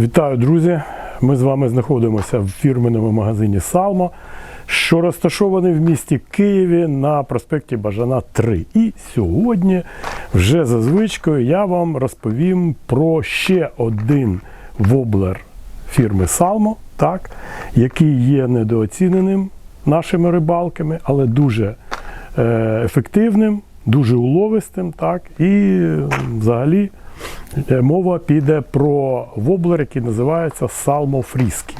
Вітаю, друзі! Ми з вами знаходимося в фірменому магазині Салмо, що розташований в місті Києві на проспекті Бажана 3. І сьогодні, вже за звичкою, я вам розповім про ще один воблер фірми Салмо, так, який є недооціненим нашими рибалками, але дуже е, ефективним, дуже уловистим. Так, і взагалі. Е, Мова піде про воблер, який називається салмофріскі.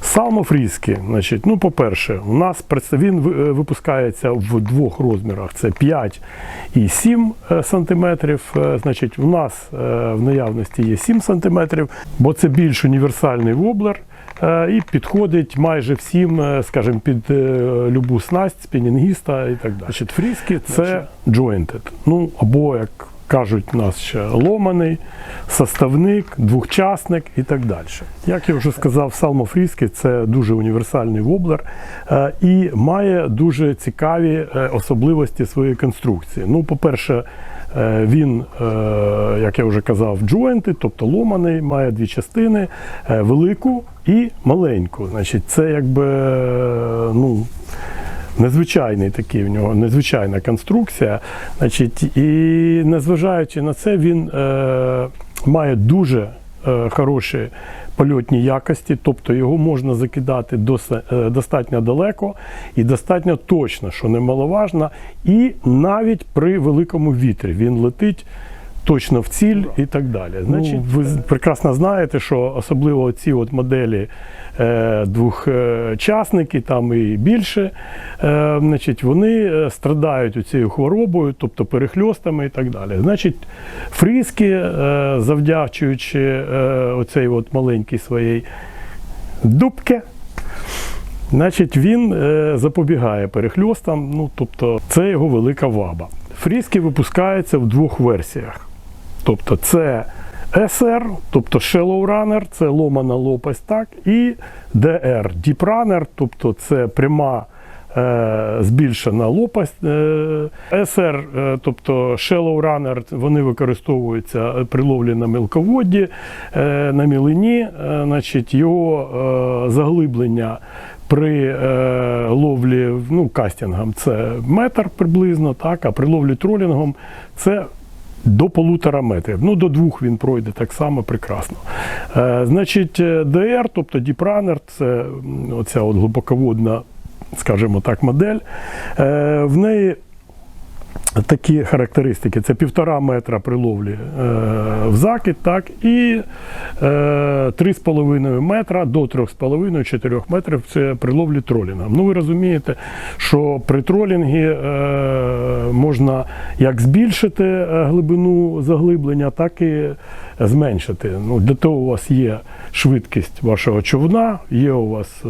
Салмофріскі, значить, ну, по-перше, у нас він е, випускається в двох розмірах: це 5 і 7 е. Е, Значить, у нас в наявності є 7 сантиметрів, бо це більш універсальний воблер. Е, І підходить майже всім, е, скажімо, під е, любу снасть, спінінгіста і так далі. Значить, фріскі це jointed. Ну, або, як кажуть нас ще ломаний, составник, двохчасник і так далі. Як я вже сказав, Салмо Фріскі це дуже універсальний воблер і має дуже цікаві особливості своєї конструкції. Ну, по-перше, Він, е, як я вже казав, джойнти, тобто ломаний, має дві частини: е, велику і маленьку. Значить, це якби е, ну, незвичайний такий в нього, незвичайна конструкція. Значить, і незважаючи на це, він е, має дуже е, хороші польотні якості, тобто його можна закидати е, достатньо далеко і достатньо точно, що немаловажно, і навіть при великому вітрі він летить. Точно в ціль і так далі. Значить, ви прекрасно знаєте, що особливо ці от моделі е, двохчасники, там і більше, е, значить, вони е, страдають цією хворобою, тобто перехльостами і так далі. Значить, фріски, е, завдячуючи е, оцей от маленькій своїй дубки, Значить, він е, запобігає перехльостам, ну тобто це його велика ваба. Фріски випускаються в двох версіях. Тобто це SR, тобто Shallow Runner, це ломана лопасть, так, і DR, Deep Runner, тобто це пряма е, збільшена лопасть. Е, SR, е, тобто Shallow Runner, вони використовуються при ловлі на мілководді, е, на мілині, е, значить, його е, заглиблення при е, ловлі ну, кастингом це метр приблизно, так, а при ловлі тролінгом це до полутора метрів. Ну, до двох він пройде так само прекрасно. Е, значить, ДР, DR, тобто Runner, це оця от глибоководна, скажімо так, модель. Е, в неї такі характеристики: це півтора метра при ловлі е, в закид, так, і е, 3,5 метра до 3,5-4 метрів це при ловлі тролінгом. Ну, ви розумієте, що при тролінгі е, можна як збільшити е, глибину заглиблення, так і зменшити. Ну, для того у вас є швидкість вашого човна, є у вас е,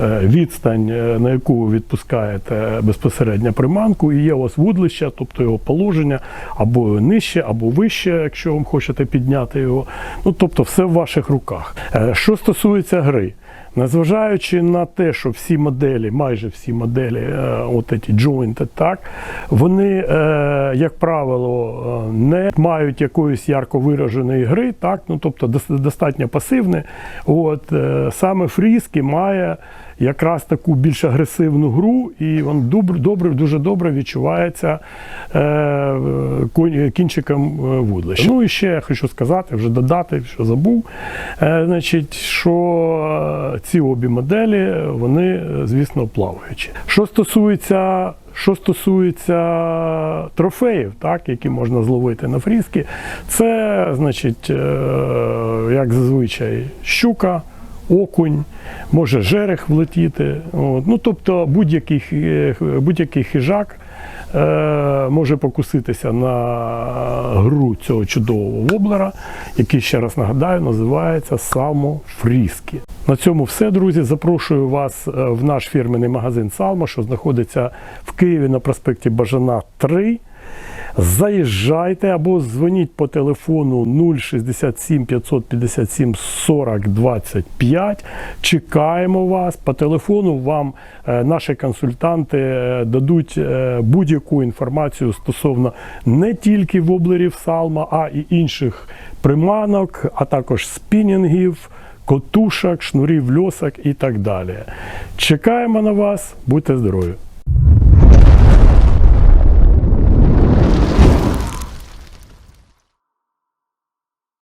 е, відстань, е, на яку ви відпускаєте безпосередньо приманку, і є у вас вудлище, тобто його положення або нижче, або вище, якщо ви хочете підняти його. Ну, тобто, все в ваших руках. Е, Що стосується гри. Незважаючи на те, що всі моделі, майже всі моделі, е, от ці jointed, так, вони, е, як правило, не мають якоїсь ярко вираженої гри, так, ну, тобто достатньо пасивне. От, саме фрізки має якраз таку більш агресивну гру, і він добре, дуже добре відчувається е, кінчиком е, вудлища. Ну і ще я хочу сказати, вже додати, що забув, е, значить, що ці обі моделі, вони, звісно, плаваючі. Що стосується що стосується трофеїв, так, які можна зловити на фрізки, це, значить, як зазвичай, щука, окунь, може жерех влетіти. От. Ну, тобто будь-який, будь-який хижак е, може покуситися на гру цього чудового воблера, який, ще раз нагадаю, називається Салмо Фріскі. На цьому все, друзі. Запрошую вас е, в наш фірменний магазин Салмо, що знаходиться в Києві на проспекті Бажана 3. Заїжджайте або дзвоніть по телефону 067 557 40 25. Чекаємо вас. По телефону вам е, наші консультанти е, дадуть е, будь-яку інформацію стосовно не тільки воблерів салма, а і інших приманок, а також спінінгів, котушок, шнурів, льосок і так далі. Чекаємо на вас, будьте здорові!